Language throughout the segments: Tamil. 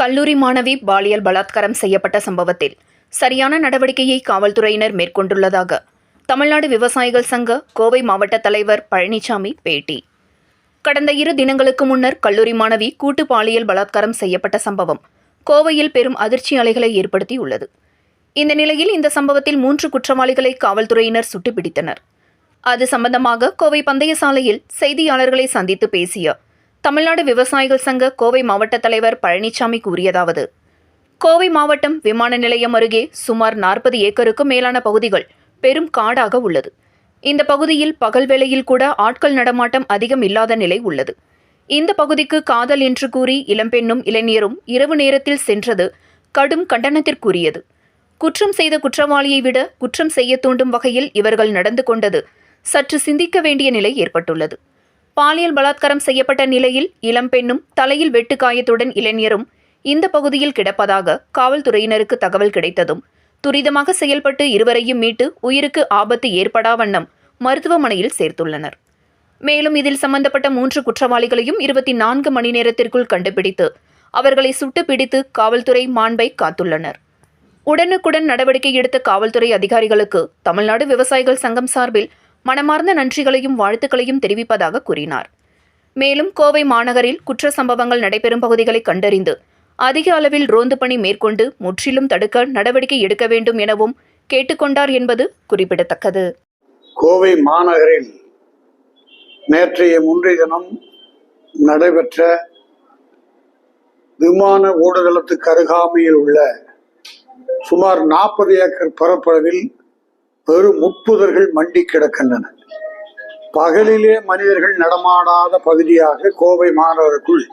கல்லூரி மாணவி பாலியல் பலாத்காரம் செய்யப்பட்ட சம்பவத்தில் சரியான நடவடிக்கையை காவல்துறையினர் மேற்கொண்டுள்ளதாக தமிழ்நாடு விவசாயிகள் சங்க கோவை மாவட்ட தலைவர் பழனிசாமி பேட்டி. கடந்த இரு தினங்களுக்கு முன்னர் கல்லூரி மாணவி கூட்டு பாலியல் பலாத்காரம் செய்யப்பட்ட சம்பவம் கோவையில் பெரும் அதிர்ச்சி அலைகளை ஏற்படுத்தியுள்ளது. இந்த நிலையில் இந்த சம்பவத்தில் மூன்று குற்றவாளிகளை காவல்துறையினர் சுட்டுப்பிடித்தனர். அது சம்பந்தமாக கோவை பந்தய சாலையில் செய்தியாளர்களை சந்தித்து பேசிய தமிழ்நாடு விவசாயிகள் சங்க கோவை மாவட்ட தலைவர் பழனிசாமி கூறியதாவது கோவை மாவட்டம் விமான நிலையம் அருகே சுமார் நாற்பது ஏக்கருக்கும் மேலான பகுதிகள் பெரும் காடாக உள்ளது. இந்த பகுதியில் பகல் வேளையில் கூட ஆட்கள் நடமாட்டம் அதிகம் இல்லாத நிலை உள்ளது. இந்த பகுதிக்கு காதல் என்று கூறி இளம்பெண்ணும் இளைஞரும் இரவு நேரத்தில் சென்றது கடும் கண்டனத்திற்குரியது. குற்றம் செய்த குற்றவாளியை விட குற்றம் செய்ய தூண்டும் வகையில் இவர்கள் நடந்து கொண்டது சற்று சிந்திக்க வேண்டிய நிலை ஏற்பட்டுள்ளது. பாலியல் பலாத்காரம் செய்யப்பட்ட நிலையில் இளம்பெண்ணும் தலையில் வெட்டுக்காயத்துடன் இளைஞரும் இந்த பகுதியில் கிடப்பதாக காவல்துறையினருக்கு தகவல் கிடைத்ததும் துரிதமாக செயல்பட்டு இருவரையும் மீட்டு உயிருக்கு ஆபத்து ஏற்படா வண்ணம் மருத்துவமனையில் சேர்த்துள்ளனர். மேலும் இதில் சம்பந்தப்பட்ட மூன்று குற்றவாளிகளையும் இருபத்தி நான்கு மணி நேரத்திற்குள் கண்டுபிடித்து அவர்களை சுட்டு பிடித்து காவல்துறை மாண்பை காத்துள்ளனர். உடனுக்குடன் நடவடிக்கை எடுத்த காவல்துறை அதிகாரிகளுக்கு தமிழ்நாடு விவசாயிகள் சங்கம் சார்பில் மனமார்ந்த நன்றிகளையும் வாழ்த்துக்களையும் தெரிவிப்பதாக கூறினார். மேலும் கோவை மாநகரில் குற்ற சம்பவங்கள் நடைபெறும் பகுதிகளை கண்டறிந்து அதிக அளவில் ரோந்து பணி மேற்கொண்டு முற்றிலும் தடுக்க நடவடிக்கை எடுக்க வேண்டும் எனவும் கேட்டுக்கொண்டார் என்பது குறிப்பிடத்தக்கது. கோவை மாநகரில் நேற்றைய முன்றைய தினம் நடைபெற்ற விமான ஓடுதளத்துக்கு அருகாமையில் உள்ள சுமார் நாற்பது ஏக்கர் பரப்பளவில் பெரும் முட்புதர்கள் மண்டி கிடக்கின்றன. பகலிலே மனிதர்கள் நடமாடாத பகுதியாக கோவை மாநகருக்குள்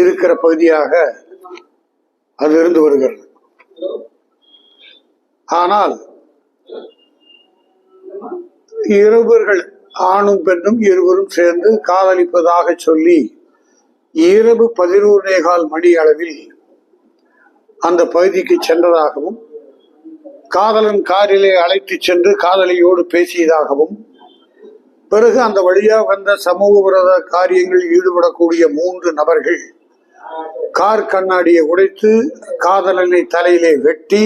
இருக்கிற பகுதியாக அது இருந்து வருகிறது. ஆனால் இருவர்கள் ஆணும் பெண்ணும் இருவரும் சேர்ந்து காதலிப்பதாக சொல்லி இரவு பதினோரு கால் மணி அளவில் அந்த பகுதிக்கு சென்றதாகவும் காதலன் காரிலே அழைத்து சென்று காதலியோடு பேசியதாகவும் பிறகு அந்த வழியாக வந்த சமூக விரோத காரியங்களில் ஈடுபடக்கூடிய மூன்று நபர்கள் கார் கண்ணாடியை உடைத்து காதலனை தலையிலே வெட்டி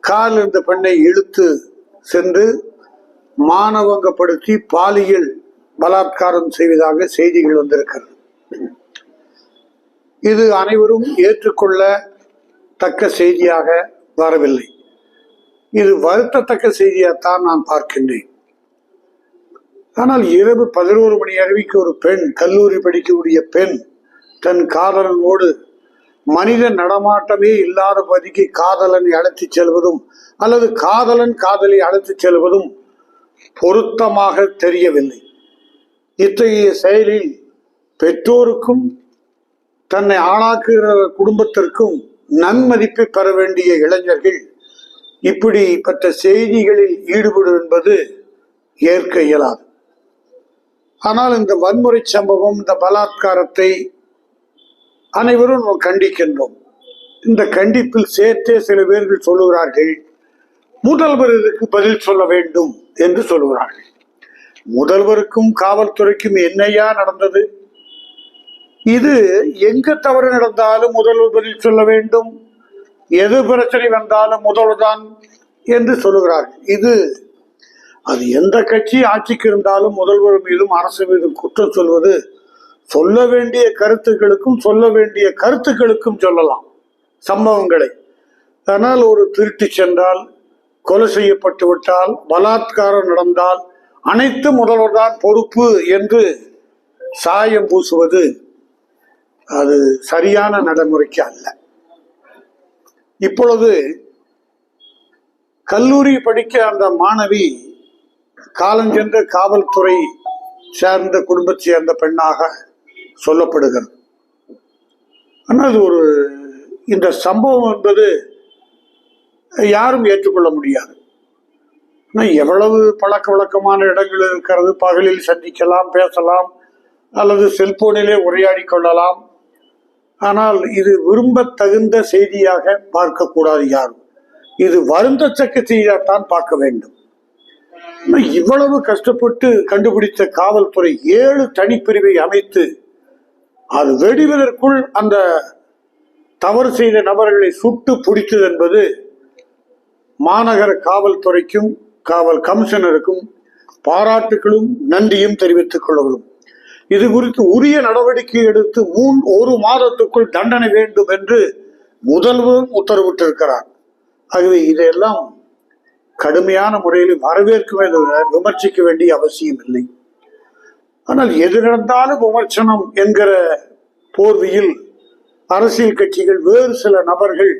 கால் இருந்த பெண்ணை இழுத்து சென்று மானவங்கப்படுத்தி பாலியல் பலாத்காரம் செய்வதாக செய்திகள் வந்திருக்கிறது. இது அனைவரும் ஏற்றுக்கொள்ள தக்க செய்தியாக வரவில்லை. இது வருத்தத்தக்க செய்தியாகத்தான் நான் பார்க்கின்றேன். ஆனால் இரவு பதினோரு மணி அறிவிக்கு ஒரு பெண் கல்லூரி படிக்கக்கூடிய பெண் தன் காதலனோடு மனித நடமாட்டமே இல்லாத பதிக்கு காதலனை அழைத்துச் செல்வதும் அல்லது காதலன் காதலை அழைத்துச் செல்வதும் பொருத்தமாக தெரியவில்லை. இத்தகைய செயலில் பெற்றோருக்கும் தன்னை ஆளாக்குகிற குடும்பத்திற்கும் நன்மதிப்பை பெற வேண்டிய இளைஞர்கள் இப்படிப்பட்ட செய்திகளில் ஈடுபடும் என்பது ஏற்க இயலாது. ஆனால் இந்த வன்முறை சம்பவம் இந்த பலாத்காரத்தை அனைவரும் நாம் கண்டிக்கின்றோம். இந்த கண்டிப்பில் சேர்த்தே சில பேர்கள் சொல்லுகிறார்கள் முதல்வர் இதற்கு பதில் சொல்ல வேண்டும் என்று சொல்லுகிறார்கள். முதல்வருக்கும் காவல்துறைக்கும் என்னையா நடந்தது? இது எங்க தவறு நடந்தாலும் முதல்வர் பதில் சொல்ல வேண்டும். எது பிரச்சனை வந்தாலும் முதல்வர் தான் என்று சொல்லுகிறார்கள். இது அது எந்த கட்சி ஆட்சிக்கு இருந்தாலும் முதல்வர் மீதும் அரசு மீதும் குற்றம் சொல்வது சொல்ல வேண்டிய கருத்துக்களுக்கும் சொல்ல வேண்டிய கருத்துக்களுக்கும் சொல்லலாம் சம்பவங்களை. ஆனால் ஒரு திருட்டு சென்றால் கொலை செய்யப்பட்டு விட்டால் பலாத்காரம் நடந்தால் அனைத்து முதல்வர் தான் பொறுப்பு என்று சாயம் பூசுவது அது சரியான நடைமுறைக்கு அல்ல. இப்பொழுது கல்லூரி படிக்க அந்த மாணவி காலஞ்சென்ற காவல்துறை சேர்ந்த குடும்பத்தை சேர்ந்த பெண்ணாக சொல்லப்படுகிறது. ஆனால் அது ஒரு இந்த சம்பவம் என்பது யாரும் ஏற்றுக்கொள்ள முடியாது. ஆனால் எவ்வளவு பழக்க வழக்கமான இடங்கள் இருக்கிறது பகலில் சந்திக்கலாம் பேசலாம் அல்லது செல்போனிலே உரையாடி கொள்ளலாம் ஆனால் இது விரும்பத்தகுந்த செய்தியாக பார்க்கக்கூடாது யாரும். இது வருந்தத்தக்க செய்தியாகத்தான் பார்க்க வேண்டும். இவ்வளவு கஷ்டப்பட்டு கண்டுபிடித்த காவல்துறை ஏழு தனிப்பிரிவை அமைத்து அது வெடிவதற்குள் அந்த தவறு செய்த நபர்களை சுட்டு பிடித்தது என்பது மாநகர காவல்துறைக்கும் காவல் கமிஷனருக்கும் பாராட்டுகளும் நன்றியும் தெரிவித்துக் கொள்ளவும் இது குறித்து உரிய நடவடிக்கை எடுத்து மூன் ஒரு மாதத்துக்குள் தண்டனை வேண்டும் என்று முதல்வரும் உத்தரவிட்டிருக்கிறார். ஆகவே இதையெல்லாம் கடுமையான முறையில் வரவேற்க தவிர விமர்சிக்க வேண்டிய அவசியம் இல்லை. ஆனால் எது நடந்தாலும் விமர்சனம் என்கிற போர்வையில் அரசியல் கட்சிகள் வேறு சில நபர்கள்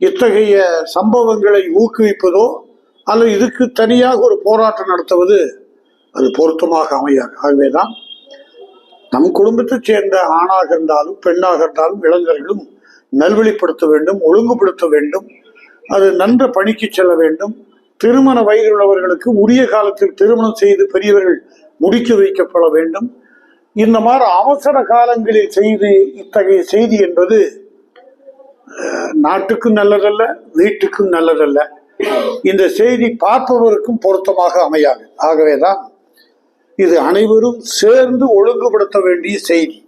இத்தகைய சம்பவங்களை ஊக்குவிப்பதோ அல்லது இதுக்கு தனியாக ஒரு போராட்டம் நடத்துவது அது பொருத்தமாக அமையாது. ஆகவேதான் நம் குடும்பத்தைச் சேர்ந்த ஆணாக இருந்தாலும் பெண்ணாக இருந்தாலும் இளைஞர்களும் நல்வழிப்படுத்த வேண்டும் ஒழுங்குபடுத்த வேண்டும் அது நன்ற பணிக்கு செல்ல வேண்டும். திருமண வயதில் உள்ளவர்களுக்கு உரிய காலத்தில் திருமணம் செய்து பெரியவர்கள் முடிக்க வைக்கப்பட வேண்டும். இந்த மாதிரி அவசர காலங்களில் செய்து இத்தகைய செய்தி என்பது நாட்டுக்கும் நல்லதல்ல வீட்டுக்கும் நல்லதல்ல. இந்த செய்தி பார்ப்பவருக்கும் பொருத்தமாக அமையாது. ஆகவேதான் இது அனைவரும் சேர்ந்து ஒழுங்குபடுத்த வேண்டிய செய்தி.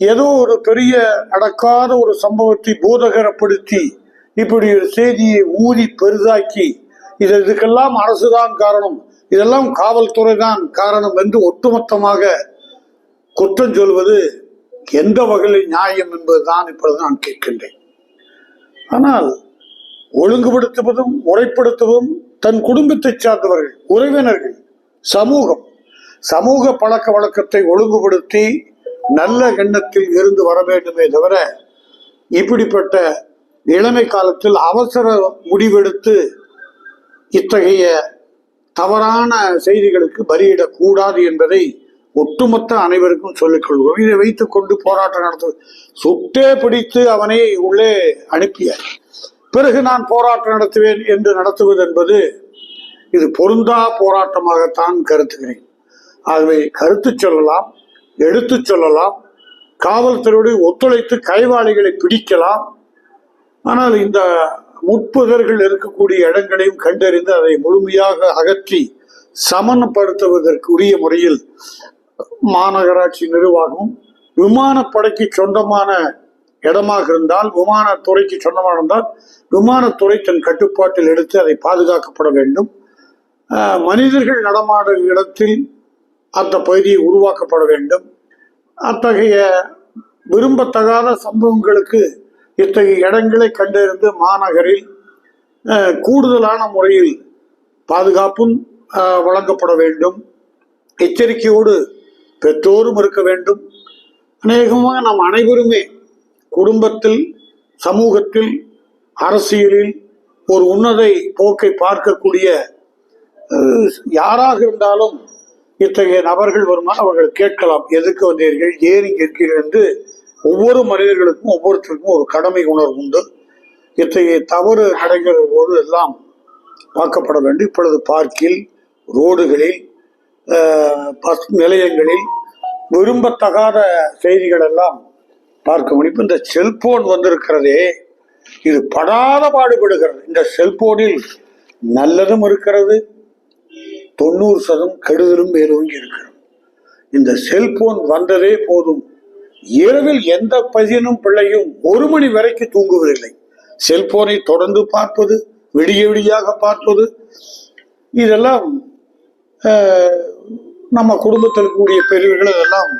ஏதோ ஒரு பெரிய நடக்காத ஒரு சம்பவத்தை பூதகரப்படுத்தி இப்படி ஒரு செய்தியை ஊதி பெரிதாக்கி இது இதுக்கெல்லாம் அரசுதான் காரணம் இதெல்லாம் காவல்துறை தான் காரணம் என்று ஒட்டுமொத்தமாக குற்றம் சொல்வது எந்த வகையில் நியாயம் என்பதுதான் இப்பொழுது நான் கேட்கின்றேன். ஆனால் ஒழுங்குபடுத்துவதும் முறைப்படுத்துவதும் தன் குடும்பத்தை சார்ந்தவர்கள் உறவினர்கள் சமூகம் சமூக பழக்க வழக்கத்தை ஒழுங்குபடுத்தி நல்ல எண்ணத்தில் இருந்து வர வேண்டுமே தவிர இப்படிப்பட்ட இளமை காலத்தில் அவசர முடிவெடுத்து இத்தகைய தவறான செய்திகளுக்கு பலியிடக்கூடாது என்பதை ஒட்டுமொத்த அனைவருக்கும் சொல்லிக்கொள்வோம் இதை வைத்துக் கொண்டு போராட்டம் நடத்து சுட்டே பிடித்து அவனை உள்ளே அனுப்பிய பிறகு நான் போராட்டம் நடத்துவேன் என்று நடத்துவது என்பது இது பொருந்தா போராட்டமாகத்தான் கருத்துகிறேன் ஆகவே கருத்து சொல்லலாம் எடுத்து சொல்லலாம் காவல்துறையோடு ஒத்துழைத்து கைவாளிகளை பிடிக்கலாம். ஆனால் இந்த முட்புதர்கள் இருக்கக்கூடிய இடங்களையும் கண்டறிந்து அதை முழுமையாக அகற்றி சமன்படுத்துவதற்குரிய முறையில் மாநகராட்சி நிர்வாகம் விமானப்படைக்கு சொந்தமான இடமாக இருந்தால் விமானத்துறைக்கு சொந்தமாக இருந்தால் விமானத்துறை தன் கட்டுப்பாட்டில் எடுத்து அதை பாதுகாக்கப்பட வேண்டும். மனிதர்கள் நடமாடும் இடத்தில் அந்த பகுதியை உருவாக்கப்பட வேண்டும். அத்தகைய விரும்பத்தகாத சம்பவங்களுக்கு இத்தகைய இடங்களை கண்டறிந்து மாநகரில் கூடுதலான முறையில் பாதுகாப்பும் வழங்கப்பட வேண்டும். எச்சரிக்கையோடு பெற்றோரும் இருக்க வேண்டும். அநேகமாக நாம் அனைவருமே குடும்பத்தில் சமூகத்தில் அரசியலில் ஒரு உன்னதை போக்கை பார்க்கக்கூடிய யாராக இருந்தாலும் இத்தகைய நபர்கள் வருமானால் அவர்கள் கேட்கலாம். எதுக்கு வந்தீர்கள்? ஏறி இங்கே என்று ஒவ்வொரு மனிதர்களுக்கும் ஒவ்வொருத்தருக்கும் ஒரு கடமை உணர்வு உண்டு. இத்தகைய தவறு நடைகிற போது எல்லாம் பார்க்கப்பட வேண்டும். இப்பொழுது பார்க்கில் ரோடுகளில் பஸ் நிலையங்களில் விரும்பத்தகாத செய்திகள் எல்லாம் பார்க்க முடியும். இப்போ இந்த செல்போன் வந்திருக்கிறதே இது படாத பாடுபடுகிறது. இந்த செல்போனில் நல்லதும் இருக்கிறது தொண்ணூறு சதம் கெடுதலும் மேலோங்கி இருக்கிறது இந்த செல்போன் வந்ததே போதும். இரவில் எந்த பையனும் பிள்ளையும் ஒரு மணி வரைக்கும் தூங்குவதில்லை. செல்போனை தொடர்ந்து பார்ப்பது விடிய விடியாக பார்ப்பது இதெல்லாம் நம்ம குடும்பத்தில் இருக்கக்கூடிய பெரியவர்கள் இதெல்லாம்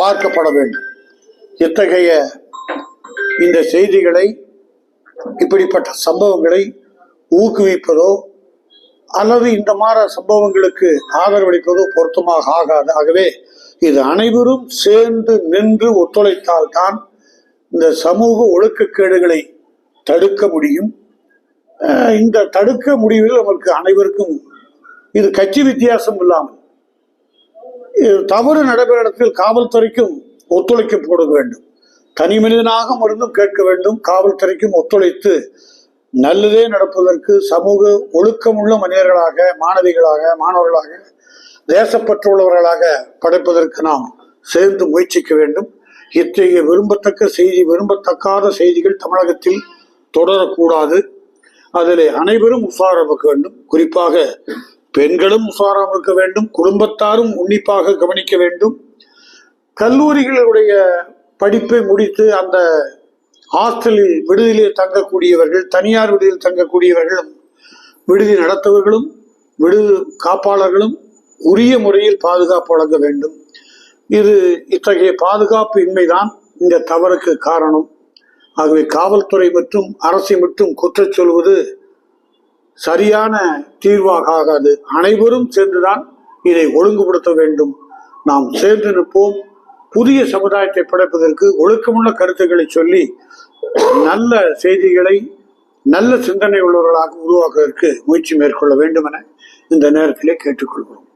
பார்க்கப்பட வேண்டும். இத்தகைய இந்த செய்திகளை இப்படிப்பட்ட சம்பவங்களை ஊக்குவிப்பதோ அல்லது இந்த மாதிரி சம்பவங்களுக்கு ஆதரவளிப்பதோ பொருத்தமாக ஆகாது. ஆகவே இது அனைவரும் சேர்ந்து நின்று ஒத்துழைத்தால் தான் இந்த சமூக ஒழுக்கக்கேடுகளை தடுக்க முடியும். இந்த தடுக்க முடிவில் நமக்கு அனைவருக்கும் இது கட்சி வித்தியாசம் இல்லாமல் இது தவறு நடைபெற இடத்தில் காவல்துறைக்கும் ஒத்துழைக்க போட வேண்டும். தனி மனிதனாக மருந்தும் கேட்க வேண்டும். காவல்துறைக்கும் ஒத்துழைத்து நல்லதே நடப்பதற்கு சமூக ஒழுக்கமுள்ள மனிதர்களாக மாணவிகளாக மாணவர்களாக தேசப்பற்றுள்ளவர்களாக படைப்பதற்கு நாம் சேர்ந்து முயற்சிக்க வேண்டும். இத்தகைய விரும்பத்தக்க செய்தி விரும்பத்தக்காத செய்திகள் தமிழகத்தில் தொடரக்கூடாது. அதில் அனைவரும் உசாரமிக்க இருக்க வேண்டும். குறிப்பாக பெண்களும் உஷாரம் இருக்க வேண்டும். குடும்பத்தாரும் உன்னிப்பாக கவனிக்க வேண்டும். கல்லூரிகளுடைய படிப்பை முடித்து அந்த ஹாஸ்டலில் விடுதியில் தங்கக்கூடியவர்கள் தனியார் விடுதியில் தங்கக்கூடியவர்களும் விடுதி நடத்தவர்களும் விடுதி காப்பாளர்களும் உரிய முறையில் பாதுகாப்பு வழங்க வேண்டும். இது இத்தகைய பாதுகாப்பு இன்மைதான் இந்த தவறுக்கு காரணம். ஆகவே காவல்துறை மற்றும் அரசை மட்டும் குற்றச் சொல்வது சரியான தீர்வாக ஆகாது அனைவரும் சேர்ந்துதான் இதை ஒழுங்குபடுத்த வேண்டும். நாம் சேர்ந்து நிற்போம். புதிய சமுதாயத்தை படைப்பதற்கு ஒழுக்கமுள்ள கருத்துக்களை சொல்லி நல்ல செய்திகளை நல்ல சிந்தனை உள்ளவர்களாக உருவாக்குவதற்கு முயற்சி மேற்கொள்ள வேண்டும் என இந்த நேரத்திலே கேட்டுக்கொள்கிறோம்.